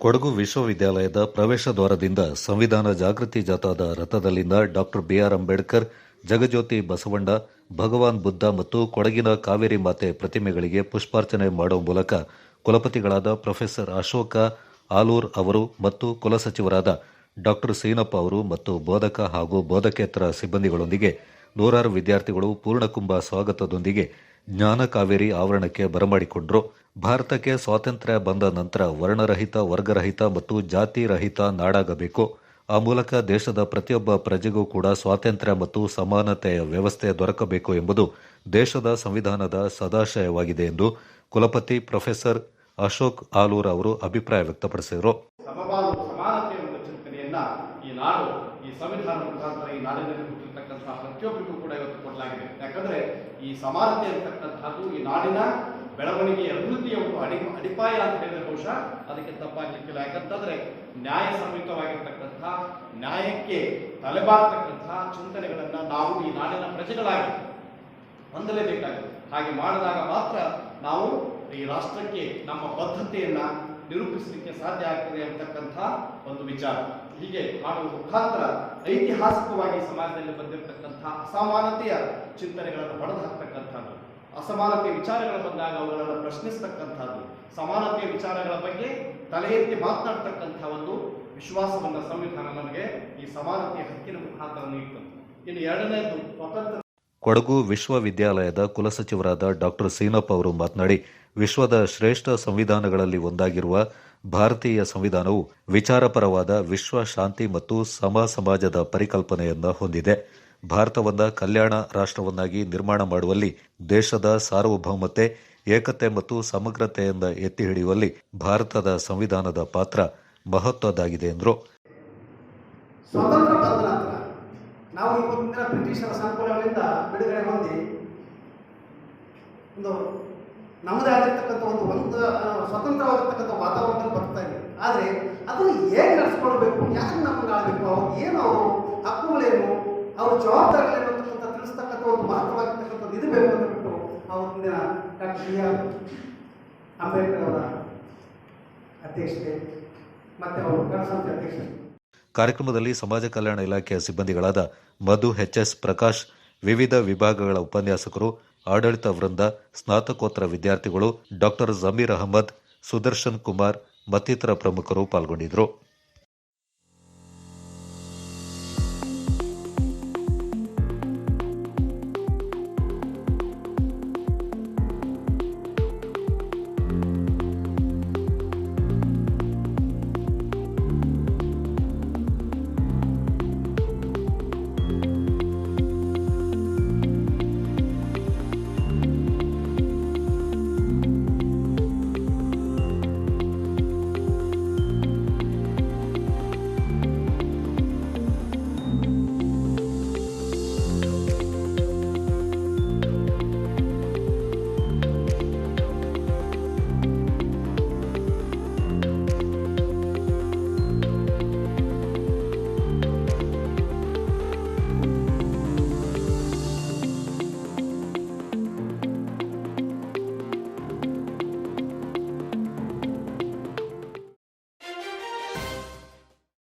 ಕೊಡಗು ವಿಶ್ವವಿದ್ಯಾಲಯದ ಪ್ರವೇಶ ದ್ವಾರದಿಂದ ಸಂವಿಧಾನ ಜಾಗೃತಿ ಜಾಥಾದ ರಥದಲ್ಲಿನ ಡಾಕ್ಟರ್ ಬಿಆರ್ ಅಂಬೇಡ್ಕರ್, ಜಗಜ್ಯೋತಿ ಬಸವಣ್ಣ, ಭಗವಾನ್ ಬುದ್ಧ ಮತ್ತು ಕೊಡಗಿನ ಕಾವೇರಿ ಮಾತೆ ಪ್ರತಿಮೆಗಳಿಗೆ ಪುಷ್ಪಾರ್ಚನೆ ಮಾಡುವ ಮೂಲಕ ಕುಲಪತಿಗಳಾದ ಪ್ರೊಫೆಸರ್ ಅಶೋಕ ಆಲೂರ್ ಅವರು ಮತ್ತು ಕುಲಸಚಿವರಾದ ಡಾಕ್ಟರ್ ಸೀನಪ್ಪ ಅವರು ಮತ್ತು ಬೋಧಕ ಹಾಗೂ ಬೋಧಕೇತರ ಸಿಬ್ಬಂದಿಗಳೊಂದಿಗೆ ನೂರಾರು ವಿದ್ಯಾರ್ಥಿಗಳು ಪೂರ್ಣಕುಂಭ ಸ್ವಾಗತದೊಂದಿಗೆ ಜ್ಞಾನ ಕಾವೇರಿ ಆವರಣಕ್ಕೆ ಬರಮಾಡಿಕೊಂಡರು. ಭಾರತಕ್ಕೆ ಸ್ವಾತಂತ್ರ್ಯ ಬಂದ ನಂತರ ವರ್ಣರಹಿತ, ವರ್ಗರಹಿತ ಮತ್ತು ಜಾತಿ ರಹಿತ ನಾಡಾಗಬೇಕು. ಆ ಮೂಲಕ ದೇಶದ ಪ್ರತಿಯೊಬ್ಬ ಪ್ರಜೆಗೂ ಕೂಡ ಸ್ವಾತಂತ್ರ್ಯ ಮತ್ತು ಸಮಾನತೆಯ ವ್ಯವಸ್ಥೆ ದೊರಕಬೇಕು ಎಂಬುದು ದೇಶದ ಸಂವಿಧಾನದ ಸದಾಶಯವಾಗಿದೆ ಎಂದು ಕುಲಪತಿ ಪ್ರೊಫೆಸರ್ ಅಶೋಕ್ ಆಲೂರ್ ಅವರು ಅಭಿಪ್ರಾಯ ವ್ಯಕ್ತಪಡಿಸಿದರು. ಈ ನಾಡು, ಈ ಸಂವಿಧಾನ ಮುಖಾಂತರ ಈ ನಾಡಿನಲ್ಲಿ ಹುಟ್ಟಿರ್ತಕ್ಕಂತಹ ಪ್ರತಿಯೊಬ್ಬರಿಗೂ ಕೂಡ ಇವತ್ತು ಕೊಡಲಾಗಿದೆ. ಯಾಕಂದ್ರೆ ಈ ಸಮಾನತೆ ಅಂತಕ್ಕಂಥದ್ದು ಈ ನಾಡಿನ ಬೆಳವಣಿಗೆಯ ಅಭಿವೃದ್ಧಿಯ ಒಂದು ಅಡಿ, ಅಡಿಪಾಯ ಅಂತ ಹೇಳಿದ್ರೆ ಬಹುಶಃ ಅದಕ್ಕೆ ತಪ್ಪಾಗಲಿಕ್ಕಿಲ್ಲ ಯಾಕಂತಂದ್ರೆ ನ್ಯಾಯ ಸಮೇತವಾಗಿರ್ತಕ್ಕಂಥ ನ್ಯಾಯಕ್ಕೆ ತಲೆಬಾರತಕ್ಕಂತಹ ಚಿಂತನೆಗಳನ್ನ ನಾವು ಈ ನಾಡಿನ ಪ್ರಜೆಗಳಾಗಿ ಹೊಂದಲೇಬೇಕಾಗಿದೆ ಹಾಗೆ ಮಾಡಿದಾಗ ಮಾತ್ರ ನಾವು ಈ ರಾಷ್ಟ್ರಕ್ಕೆ ನಮ್ಮ ಬದ್ಧತೆಯನ್ನ ನಿರೂಪಿಸಲಿಕ್ಕೆ ಸಾಧ್ಯ ಆಗ್ತದೆ ಅಂತಕ್ಕಂಥ ಒಂದು ವಿಚಾರ. ಹೀಗೆ ಮಾಡುವ ಮುಖಾಂತರ ಐತಿಹಾಸಿಕವಾಗಿ ಸಮಾಜದಲ್ಲಿ ಬಂದಿರತಕ್ಕಂಥ ಅಸಮಾನತೆಯ ಚಿಂತನೆಗಳನ್ನು ಹೊಡೆದು ಹಾಕ್ತಕ್ಕಂಥದ್ದು ಅಸಮಾನತೆಯ ವಿಚಾರಗಳು ಬಂದಾಗ ಅವುಗಳನ್ನು ಪ್ರಶ್ನಿಸ್ತಕ್ಕಂಥದ್ದು. ಸಮಾನತೆಯ ವಿಚಾರಗಳ ಬಗ್ಗೆ ತಲೆ ಎತ್ತಿ ಮಾತನಾಡ್ತಕ್ಕಂಥ ಒಂದು ವಿಶ್ವಾಸವನ್ನ ಸಂವಿಧಾನ ನಮಗೆ ಈ ಸಮಾನತೆಯ ಹಕ್ಕಿನ ಮುಖಾಂತರ ನೀಡ್ತದೆ. ಇನ್ನು ಎರಡನೇದು, ಸ್ವತಂತ್ರ ಕೊಡಗು ವಿಶ್ವವಿದ್ಯಾಲಯದ ಕುಲಸಚಿವರಾದ ಡಾಕ್ಟರ್ ಸೀನಪ್ಪ ಅವರು ಮಾತನಾಡಿ ವಿಶ್ವದ ಶ್ರೇಷ್ಠ ಸಂವಿಧಾನಗಳಲ್ಲಿ ಒಂದಾಗಿರುವ ಭಾರತೀಯ ಸಂವಿಧಾನವು ವಿಚಾರಪರವಾದ ವಿಶ್ವ ಶಾಂತಿ ಮತ್ತು ಸಮ ಸಮಾಜದ ಪರಿಕಲ್ಪನೆಯನ್ನು ಹೊಂದಿದೆ. ಭಾರತವನ್ನ ಕಲ್ಯಾಣ ರಾಷ್ಟ್ರವನ್ನಾಗಿ ನಿರ್ಮಾಣ ಮಾಡುವಲ್ಲಿ ದೇಶದ ಸಾರ್ವಭೌಮತೆ, ಏಕತೆ ಮತ್ತು ಸಮಗ್ರತೆಯಿಂದ ಎತ್ತಿ ಹಿಡಿಯುವಲ್ಲಿ ಭಾರತದ ಸಂವಿಧಾನದ ಪಾತ್ರ ಮಹತ್ವದ್ದಾಗಿದೆ ಎಂದರು. ಬ್ರಿಟಿಷರ ಸಂಕುಲಗಳಿಂದ ಬಿಡುಗಡೆ ಹೊಂದಿ ಒಂದು ನಮ್ಮದೇ ಆಗಿರ್ತಕ್ಕಂಥ ಒಂದು ಒಂದು ಸ್ವತಂತ್ರವಾಗಿರ್ತಕ್ಕಂಥ ವಾತಾವರಣದಲ್ಲಿ ಬರ್ತಾ ಇದೆ. ಆದರೆ ಅದನ್ನು ಹೇಗೆ ನಡೆಸ್ಕೊಳ್ಬೇಕು? ಯಾಕೆ ನಮ್ಗೆ ಆಡಬೇಕು ಅವ್ರಿಗೆ ಏನು ಅವರು ಹಕ್ಕುಗಳೇನು, ಅವ್ರ ಜವಾಬ್ದಾರಿಗಳೇನು ಅಂತಕ್ಕಂಥ ತಿಳಿಸ್ತಕ್ಕಂಥ ಒಂದು ಮಹತ್ವವಾಗಿರ್ತಕ್ಕಂಥದ್ದು ಇದು ಬೇಕು ಅಂತ ಬಿಟ್ಟು ಮುಂದಿನ ಡಾಕ್ಟರ್ ಅಂಬೇಡ್ಕರ್ ಅವರ ಅಧ್ಯಕ್ಷತೆ, ಮತ್ತು ಅವರು ಕನಸಂತೆ ಅಧ್ಯಕ್ಷತೆ. ಕಾರ್ಯಕ್ರಮದಲ್ಲಿ ಸಮಾಜ ಕಲ್ಯಾಣ ಇಲಾಖೆಯ ಸಿಬ್ಬಂದಿಗಳಾದ ಮಧು, ಎಚ್ ಎಸ್ ಪ್ರಕಾಶ್, ವಿವಿಧ ವಿಭಾಗಗಳ ಉಪನ್ಯಾಸಕರು ಆಡಳಿತ ವೃಂದ ಸ್ನಾತಕೋತ್ತರ ವಿದ್ಯಾರ್ಥಿಗಳು ಡಾಕ್ಟರ್ ಜಮೀರ್ ಅಹಮದ್ ಸುದರ್ಶನ್ ಕುಮಾರ್ ಮತ್ತಿತರ ಪ್ರಮುಖರು ಪಾಲ್ಗೊಂಡಿದ್ದರು.